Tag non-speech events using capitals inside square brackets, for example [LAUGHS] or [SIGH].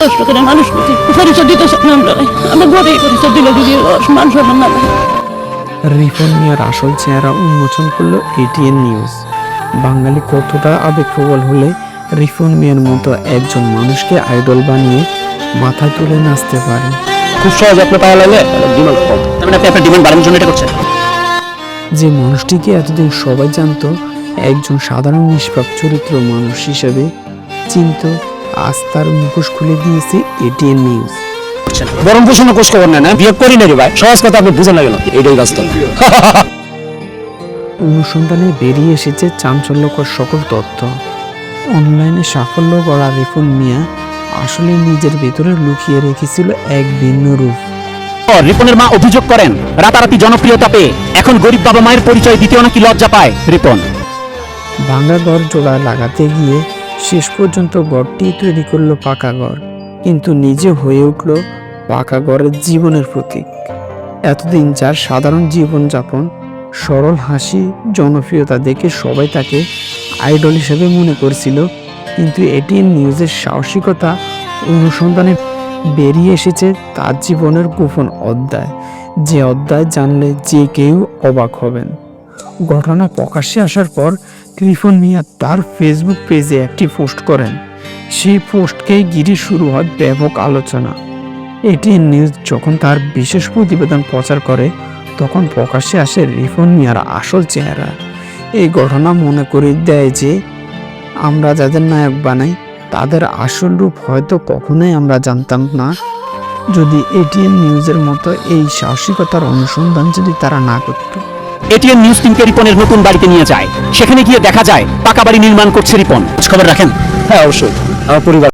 কষ্ট করে মানুষ পরিচয় দিতেছে আমরা আমরা ঘরেই পরিচয় দিলে যদি সম্মান না থাকে মিয়ার আসল চেহারা উন্মোচন করল এটিএন নিউজ বাঙালি কতটা আবেগপ্রবল হলে রিফন মিয়ার মতো একজন মানুষকে আইডল বানিয়ে মাথায় তুলে নাচতে পারে। খুব সহজ আপনি পাওয়া লাগলে ডিমান্ড কম। তার মানে আপনি আপনার ডিমান্ড বাড়ানোর জন্য এটা করছেন। যে মানুষটিকে এতদিন সবাই জানতো একজন সাধারণ নিষ্পাপ চরিত্র মানুষ হিসেবে চিন্ত আজ তার মুখোশ খুলে দিয়েছে এটিএন নিউজ বরং পোষণে কোষ খবর নেন হ্যাঁ? বিয়ে করি না রে ভাই। সহজ কথা আপনি বুঝে না গেল এটাই বাস্তব। [LAUGHS] অনুসন্ধানে বেরিয়ে এসেছে চাঞ্চল্যকর সকল তথ্য। অনলাইনে সাফল্য গড়া রিফন মিয়া আসলে নিজের ভেতরে লুকিয়ে রেখেছিল এক ভিন্ন রূপ। রিপনের মা অভিযোগ করেন রাতারাতি জনপ্রিয়তা পেয়ে এখন গরিব বাবা মায়ের পরিচয় দিতেও নাকি লজ্জা পায় রিপন। ভাঙা ঘর জোড়া লাগাতে গিয়ে শেষ পর্যন্ত ঘরটি তৈরি করল পাকা ঘর। কিন্তু নিজে হয়ে উঠল পাকা ঘরের জীবনের প্রতীক। এতদিন যার সাধারণ জীবনযাপন, সরল হাসি, জনপ্রিয়তা দেখে সবাই তাকে আইডল হিসেবে মনে করছিল। কিন্তু এটিএন নিউজের সাহসিকতা অনুসন্ধানে বেরিয়ে এসেছে তার জীবনের গোপন অধ্যায়। যে অধ্যায় জানলে যে কেউ অবাক হবেন। ঘটনা প্রকাশ্যে আসার পর রিফন মিয়া তার ফেসবুক পেজে একটি পোস্ট করেন। সেই পোস্টকেই ঘিরে শুরু হয় ব্যাপক আলোচনা। এটিএন নিউজ যখন তার বিশেষ প্রতিবেদন প্রচার করে, তখন প্রকাশ্যে আসে রিফন মিয়ার আসল চেহারা। এই ঘটনা মনে করে দেয় যে, আমরা যাদের নায়ক বানাই, তাদের আসল রূপ হয়তো কখনোই আমরা জানতাম না। যদি এটিএন নিউজের মতো এই সাহসিকতার অনুসন্ধান যদি তারা না করতো। এটিএন নিউজ টিমকে রিপনের নতুন বাড়িতে নিয়ে যায়। সেখানে গিয়ে দেখা যায়, পাকা বাড়ি নির্মাণ করছে রিপন। খবর রাখেন? হ্যাঁ অবশ্যই। আমার পরিবার